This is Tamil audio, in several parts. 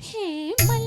Hey, my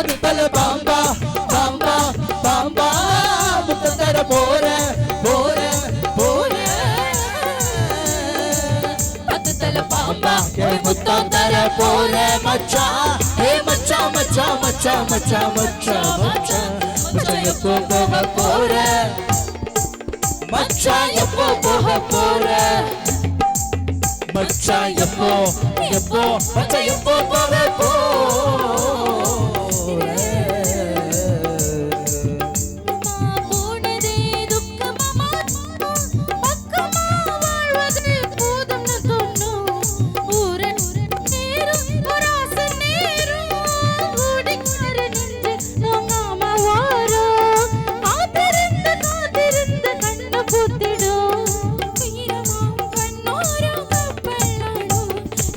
முத்தர பாம்பா பாம்பா பாம்பா. முத்தர போற போற போற. பத்து தல பாம்பா முத்தம் தர போற மச்சா. ஏ மச்சா மச்சா மச்சா மச்சா மச்சா மச்சா. மச்சா எப்போ போக போற? மச்சா எப்போ போக போற? மச்சா எப்போ எப்போ மச்சா எப்போ போக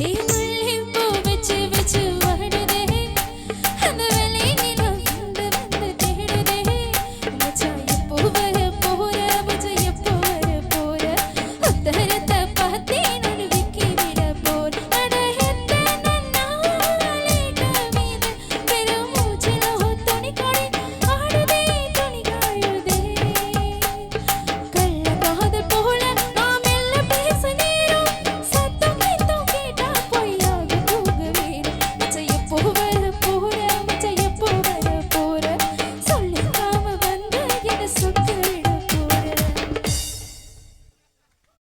Hey, my